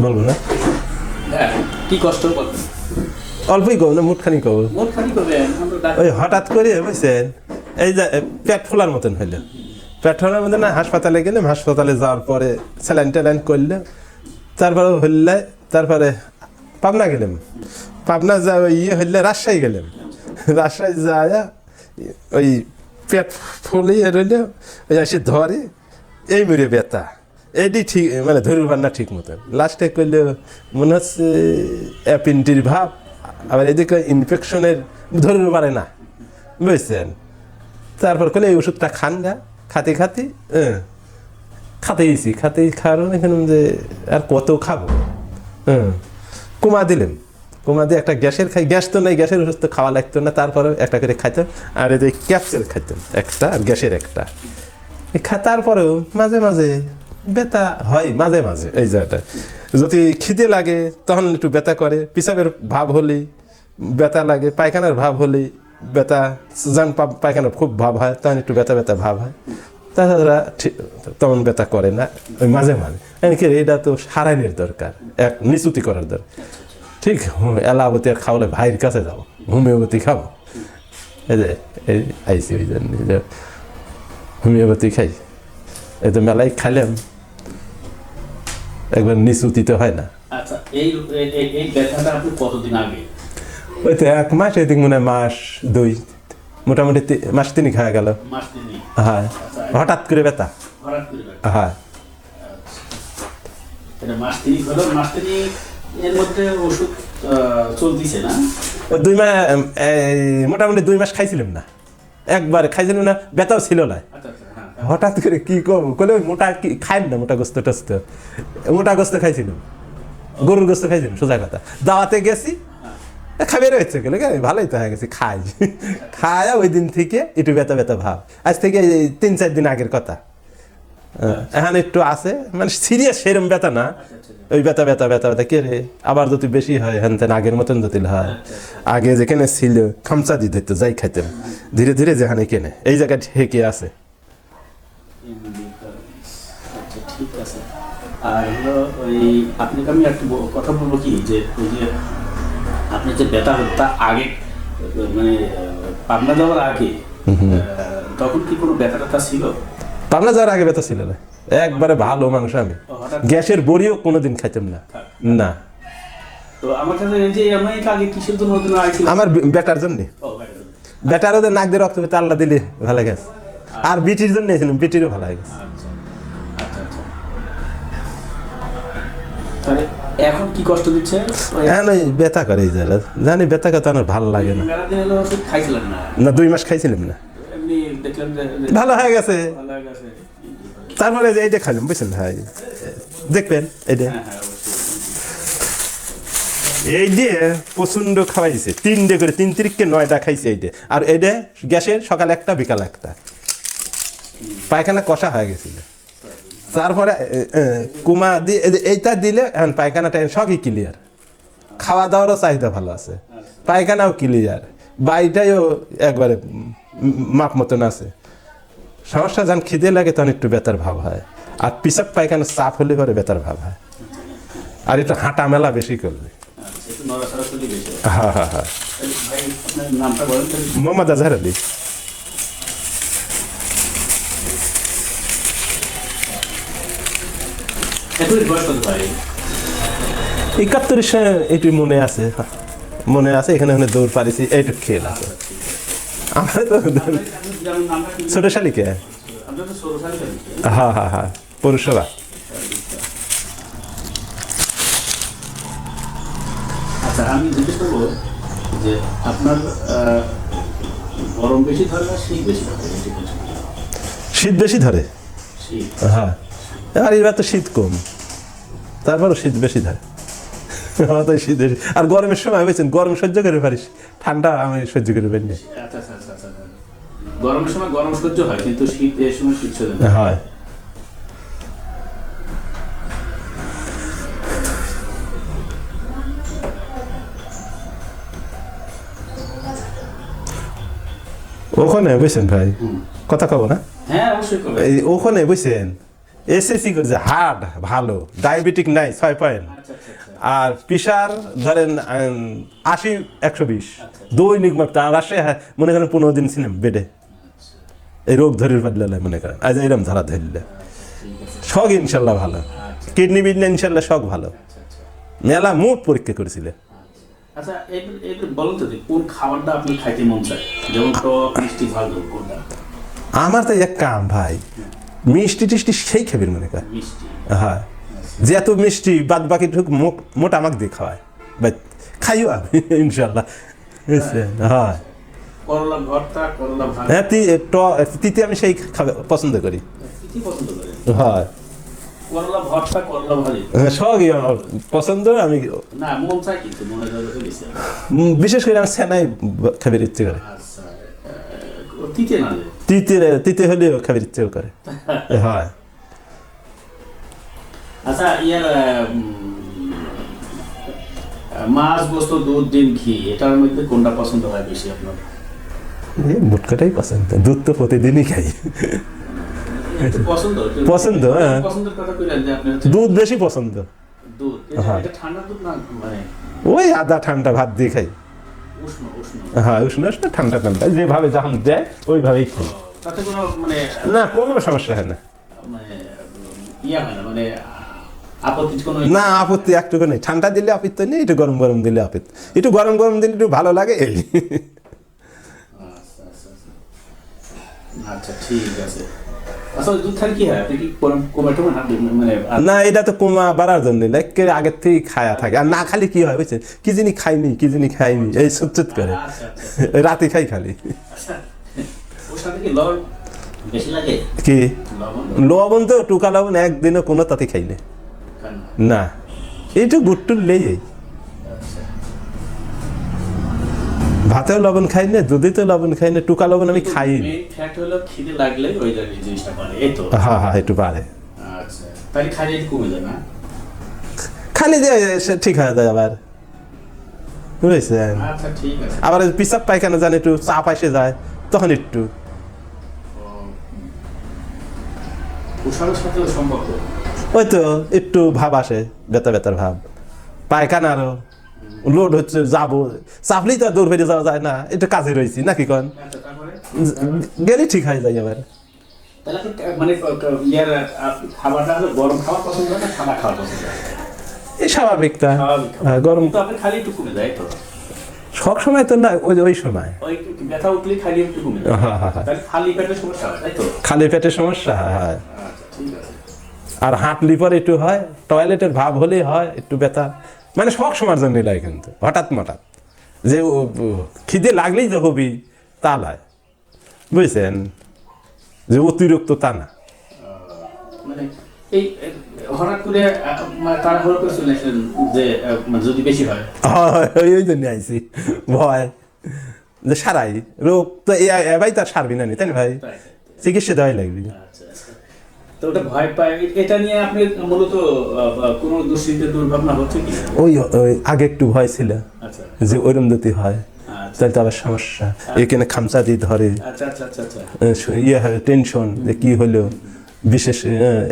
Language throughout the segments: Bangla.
বলব না? হ্যাঁ কি কষ্ট অল্পই কব না মুটখানি কব ডাক্তার- ওই হঠাৎ করে বুঝছেন এই যে পেট ফোলার মতন হইল। পেট ফোলার মতন না হাসপাতালে গেলাম হাসপাতালে যাওয়ার পরে স্যালাইন ট্যালাইন করলে তারপরে হইলে তারপরে পাবনা গেলাম। পাবনা যা ওই ইয়ে হইলে রাজশাহী গেলাম। রাজশাহী যায় ওই পেট ফুলিয়ে রইল ওই এসে ধরে এই মেরে ব্যথা। এইটি ঠিক মানে ধরবার না ঠিক মতো। লাস্টে করলে মনে হচ্ছে অ্যাপিনটির ভাব, আবার এদিকে ইনফেকশনের ধরতে পারে না। বুঝছেন? তারপর করলে এই ওষুধটা খান না, খাতে খাতে হ্যাঁ খাতে খাওয়ার এখানে যে, আর কত খাব? হ্যাঁ কুমা দিলেন। কুমা দিয়ে একটা গ্যাসের খাই, গ্যাস তো নাই, গ্যাসের ওষুধ তো খাওয়া লাগতো না, তারপরে একটা করে খাইতাম আর এই যে ক্যাপসুল খাইতাম একটা আর গ্যাসের একটা। খা, তারপরেও মাঝে মাঝে ব্যথা হয়, মাঝে মাঝে, এই জায়গাটা যদি খিদে লাগে, তখন একটু ব্যথা করে। পিসাবের ভাব হলেই ব্যথা লাগে, পায়খানার ভাব হলেই ব্যথা, যান পায়খানার খুব ভাব হয়, তখন একটু ব্যথা ব্যথা ভাব হয়। তাছাড়া ঠিক তেমন ব্যথা করে না, ওই মাঝে মাঝে। এমনকি এটা তো সারাইনের দরকার, এক নিচুতি করার দরকার। ঠিক এলাবতী আর খাওয়ালে ভাইয়ের কাছে যাও হোমিওপ্যাথি খাব। এই যে, এই আইসি, ওই জন্য হোমিওপ্যাথি খাই। এই তো মেলায় খাইলাম। একবার নিচুতিতে হয় না। আচ্ছা এই এই- এই- এই ব্যথাটা আপনি কতদিন আগে? ওই তো এক মাস এদিক মনে হয় মাস দুই মোটামুটি মাস তিনই খাওয়া গেল। হ্যাঁ। হঠাৎ করে ব্যথা। হ্যাঁ। তিনি তিনি দুই মাস মোটামুটি দুই মাস খাইছিলাম না। একবার খাইছিলাম না ব্যথাও ছিল না। আচ্ছা আচ্ছা। হঠাৎ করে কি কম কলে ওই মোটা কি খাই না মোটা গোস্ত টোস্ত? মোটা গোস্ত খাইছিলাম। গরুর গোস্ত খাইছিলাম সোজা কথা। দাওয়াতে গেছি। খাবে রয়েছে গেলে ভালোই তো হয়ে গেছে খাই। খায় ওই দিন থেকে একটু ব্যথা ব্যথা ভাব। আজ থেকে এই তিন চার দিন আগের কথা। এখন একটু আছে মানে সিরিয়াস সেরম ব্যথা না। ওই ব্যথা ব্যথা ব্যথা ব্যথা কে রে আবার যদি বেশি হয় হ্যান তেন আগের মতন যদি হয়। আগে যেখানে ছিল খামচা দিতে যাই খাইতেন ধীরে ধীরে যেখানে কেনে এই জায়গায় ঠেকে আছে। আচ্ছা ঠিক আছে আর হলো ওই আপনাকে আমি কথা বলব কি যে ওই যে যে আগে মানে পাবনা যাওয়ার আগে তখন কি কোনো ছিল পাবনা যাওয়ার আগে ছিল না একবারে ভালো মানুষ আমি গ্যাসের বড়িও কোনোদিন খাইতাম না না আমার বেটার জন্য বেটার ওদের নাক দিয়ে রক্ত পেতে আল্লাহ দিলে ভালো গেছে আর বিটির জন্য এসেছিলাম বিটিরও ভালো গেছে। তাহলে এখন কি কষ্ট দিচ্ছে? ওই ওই ব্যথা করে এই জায়গা জানি ব্যথা কথা আমার ভালো লাগে না। না? দুই মাস খাইছিলাম না। হয়ে গেছে। হয়ে গেছে। তারপরে যে এইটা খাইলাম বুঝছেন ভাই? দেখবেন এইটা হ্যাঁ হ্যাঁ। এই দিয়ে প্রচণ্ড খাওয়াইছে। তিনটে করে তিন তিরিখকে নয়টা খাইছে এইটা আর এইটা গ্যাসের সকাল একটা বিকাল একটা। পায়খানা কষা হয়ে গেছিল। তারপরে কুমা দিয়ে এইটা দিলে এখন পায়খানাটা সবই ক্লিয়ার খাওয়া দাওয়ারও চাহিদা ভালো আছে। পায়খানাও ক্লিয়ার বাড়িটাও একবারে মাপ মতন আছে। সমস্যা যখন খিদে লাগে তখন একটু বেতার ভাব হয়। আর পিসাব পায়খানা চাপ হলে পরে বেতার ভাব হয়। আর একটু হাঁটা মেলা বেশি করলে। হয়। হ্যাঁ হ্যাঁ মোহাম্মদ আজহার আলী এখন বয়স কত ভাই একাত্তরের সময় এটি মনে আছে। মনে আছে এখানে ওখানে দৌড় পারিছি এইটুক খেল আছে আমার তো ছোট শালিকে সালে হ্যাঁ হ্যাঁ হ্যাঁ পৌরসভা। আচ্ছা আমি জিজ্ঞেস করব যে আপনার গরম বেশি ধরে না শীত বেশি ধরে? শীত বেশি ধরে? হ্যাঁ। আর এবার তো শীত কম। তারপরও শীত বেশি ধরে। আমার তো শীত বেশি। আর গরমের সময় গরম সহ্য করে পারিস। ঠান্ডা আমি সহ্য করে পারি আচ্ছা আচ্ছা আচ্ছা আচ্ছা গরমের সময় গরম সহ্য হয় কিন্তু শীত এই সময় শীত সহ্য হয়। ওখানে বুঝছেন ভাই? কথা কব না? হ্যাঁ ওখানে বুঝছেন? এসএসসি করেছে হার্ড ভালো ডায়াবেটিক নাই ছয় পয়েন্ট আচ্ছা আচ্ছা আচ্ছা। আর প্রেশার ধরেন আশি একশো বিশ। দৈনিক মাত্রা আর আসে হ্যাঁ, মনে করেন পনেরো দিন ছিলাম বেডে। এই রোগ ধরে পারলে মনে করেন। আজ এরম ধরা ধরলে। শখ ইনশাল্লাহ ভালো। কিডনি বিডনি ইনশাল্লাহ শখ ভালো। মেলা মুখ পরীক্ষা করেছিল। আচ্ছা এগুলো এগুলো বলুন তো কোন খাবারটা আপনি খাইতে মন চায়? যেমন টক মিষ্টি ভালো আমার তো এক কাম ভাই মিষ্টি টিষ্টি সেই খাবি মনে করে হ্যাঁ। যে এত মিষ্টি বাদ বাকি ঢুক মোটা আমাকে দিয়ে খাওয়ায়। বাট খাইও আমি ইনশাল্লাহ হ্যাঁ। হ্যাঁ তিতে আমি সেই পছন্দ করি। হয়। হ্যাঁ, সবই আমার পছন্দ আমি বিশেষ করে আমার সেনাই খাবার ইচ্ছে করে। আচ্ছা তিতে। তিতে হলেও খাবার ইচ্ছে করে হয় আচ্ছা ইয়ার মাছ গোস্ত দুধ ডিম ঘি এটার মধ্যে কোনটা পছন্দ হয় বেশি আপনার? এই মুটকাটাই পছন্দ। দুধ তো প্রতিদিনই খাই। পছন্দ? পছন্দ, হ্যাঁ। দুধ বেশি পছন্দ। দুধ হ্যাঁ। ঠান্ডা দুধ না মানে ওই আদা ঠান্ডা ভাত দিয়ে খাই। হ্যাঁ উষ্ণ উষ্ণ ঠান্ডা ঠান্ডা। যেভাবে যখন দেয় ওইভাবেই খাই মানে না কোনো সমস্যা হয় না। মানে ইয়া না মানে আপত্তি না আপত্তি একটুকু নেই। ঠান্ডা দিলে আপত্তি নেই একটু গরম গরম দিলে আপত্তি। একটু গরম গরম দিলে একটু ভালো লাগে। এই আচ্ছা আচ্ছা আচ্ছা। আচ্ছা ঠিক আছে। না মানে আর- না এটা তো কমা বাড়ার জন্য আগের থেকেই খায়া থাকে। আর না খালি কি হয় বুঝছেন? কি জিনি খাইনি কি জিনি খাইনি এই সুচ্চুত করে। আচ্ছা আচ্ছা রাতে খাই খালি। আচ্ছা কি লবণ তো টুকা লবণ একদিনও কোনো তাতে খাই না খান না। না। এইটু গুট্টুর লেই ভাতেও লবণ খাই না দুধেতেও লবণ খাই না টুকা লবণ আমি খাই তো? হ্যাঁ হ্যাঁ একটু পারে আচ্ছা খালি সে ঠিক হয়ে যায় আবার। বুঝেছেন? আচ্ছা আবার পিসাব পায়খানা জানে একটু চাপ এসে যায় তখন একটু। ওই তো একটু ভাব আসে বেতা বেতার ভাব। পায়খানারও। লোড হচ্ছে যাব চাপলেই তো আর দৌড় বেরিয়ে যাওয়া যায় না একটু কাজে রয়েছি নাকি কন গেলে ঠিক হয়ে যায় আবার হলো স্বাভাবিক গরম খালি সব সময় তো না ওই ওই সময় পেটের সমস্যা হয় আর হাঁটলি পরে একটু হয় টয়লেটের ভাব হলেই হয় একটু ব্যথা মানে সব সময়ের জন্য লাগে কিন্তু হঠাৎ মঠাৎ। যে খিদে লাগলেই যে হবি তা নয়। বুঝছেন? যে অতিরিক্ত তা না। মানে মানে মানে হয়? হয়, ওই জন্য আইসি ভয়। যে সারাই রোগ তো এবাই তার সারবি না নি, তাই না ভাই? চিকিৎসা দেওয়াই লাগবে। আচ্ছা তো ওটা ভয় পায়। এটা নিয়ে আপনি মূলত কোনো দুশ্চিন্তা দুর্ভাবনা হচ্ছে কি? ওই আগে একটু ভয় ছিল আচ্ছা। যে ওরম যদি হয় আচ্ছা। তাহলে তো আবার সমস্যা। এখানে খামচা দিয়ে ধরে। আচ্ছা ইয়ে হয় টেনশন যে কি হলো। বিশেষ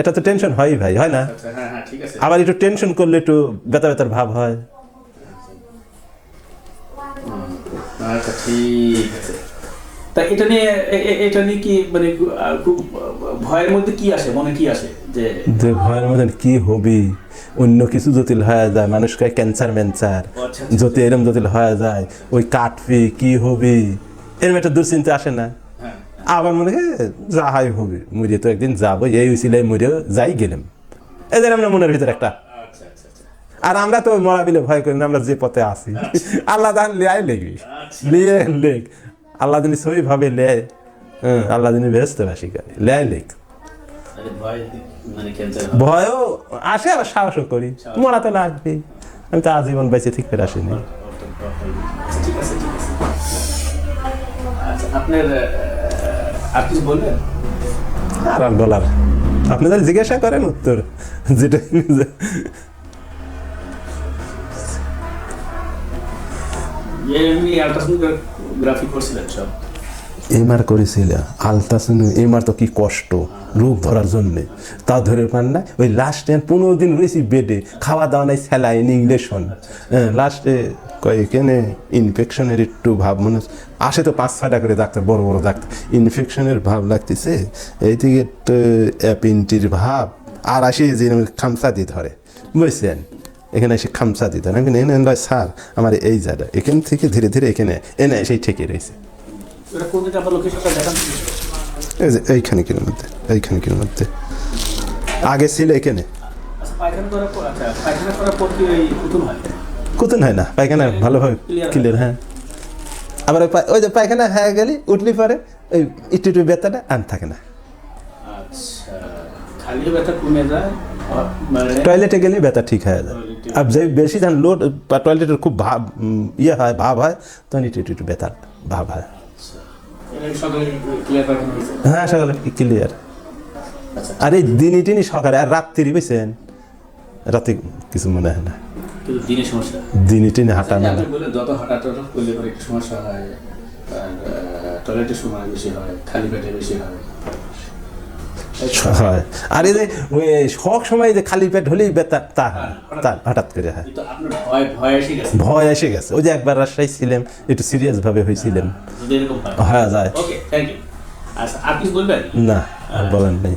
এটা তো টেনশন হয় ভাই হয় না? হ্যাঁ হ্যাঁ আবার একটু টেনশন করলে একটু ব্যথা ব্যথার ভাব হয়। আচ্ছা ঠিক আছে। তা এটা নিয়ে এটা নিয়ে কি মানে খুব ভয়ের মধ্যে কি আসে? মনে কি আসে যে যে ভয়ের মধ্যে কি হবি? অন্য কিছু জটিল হয়ে যায় মানুষকে ক্যান্সার ম্যান্সার আচ্ছা, যদি এরম জটিল হয়ে যায় ওই কাটবি কি হবি? এরম একটা দুশ্চিন্তা আসে না। হ্যাঁ আবার মনে হয় যা হয় হবে মরে তো একদিন যাব এই উচিলে মরে যাই গেলাম। এদের আমরা মনের ভিতরে একটা। আচ্ছা আচ্ছা আচ্ছা। আর আমরা তো মরা বিলে ভয় করি না আমরা যে পথে আসি আল্লাহ দান লিয়াই লেগি। লিয়ে লেগ। আল্লাহ দিনী সবই ভাবে লে হ্যাঁ, আল্লাহ দিনী ব্যস্ত বাসি করে লেয় ভয় মানে ভয়ও আসে আবার সাহসও করি। মরা তো লাগবে আমি তো আজীবন বেঁচে ঠিক ফের আসিনি। আর আর বলার। আপনি যদি জিজ্ঞাসা করেন উত্তর যেটা এমনি আলট্রাসোনোগ্রাফি করছিলেন সব? এমআর করেছিল। আলতাসনু এমআর তো কি কষ্ট রোগ ধরার জন্যে। তা ধরে পান না, ওই লাস্ট পনেরো দিন রয়েছি বেডে খাওয়া দাওয়া নাই, স্যালাইন ইঞ্জেকশন লাস্টে এখানে ইনফেকশনের একটু ভাব মনে আসে তো পাঁচ ছয়টা করে ডাক্তার, বড় বড় ডাক্তার। ইনফেকশনের ভাব লাগতেছে, এইদিকে অ্যাপিনটির ভাব, আর আসে যে খামসা দিয়ে ধরে। বুঝছেন? এখানে এসে খামসা দিত না কিন্তু এনে নয় স্যার আমার এই জায়গা। এখান থেকে ধীরে ধীরে এখানে এনে এসেই ঠেকে রয়েছে। এই যে এইখানে কিলোর মধ্যে এইখানে কিলোর মধ্যে আগে ছিল এখানে। আচ্ছা পর আচ্ছা কুতুন হয়? না পায়খানা ভালোভাবে ক্লিয়ার হ্যাঁ। আবার ওই যে পায়খানা হয়ে গেলি উঠলি পরে ওই একটু একটু ব্যথাটা আন থাকে না। আচ্ছা খালি ব্যথা কমে যায় টয়লেটে গেলে ব্যথা ঠিক হয়ে যায়। আর যে বেশি ধান লোড, বা টয়লেটের খুব ভাব ইয়ে হয়, ভাব হয়, তখন একটু একটু একটু ব্যথা ভাব হয়। হ্যাঁ সকালে ক্লিয়ার আর এই দিনই টিনি সকালে, আর রাত্রি, বুঝছেন? রাতে কিছু মনে হয় না। দিনই টিনি হাঁটা মেলা যত করলে সমস্যা হয় টয়লেটের সময় বেশি হয়, খালি পেটে বেশি হয়। হয়। আর এই যে সব সময় যে খালি পেট হলেই ব্যথা তা তার তা হঠাৎ করে। হয়। ভয় ভয় এসে গেছে? ওই যে একবার রাজশাহী ছিলাম একটু সিরিয়াস ভাবে হয়েছিলাম। হ্যাঁ হয়। যায়। আচ্ছা না আর বলেন নাই।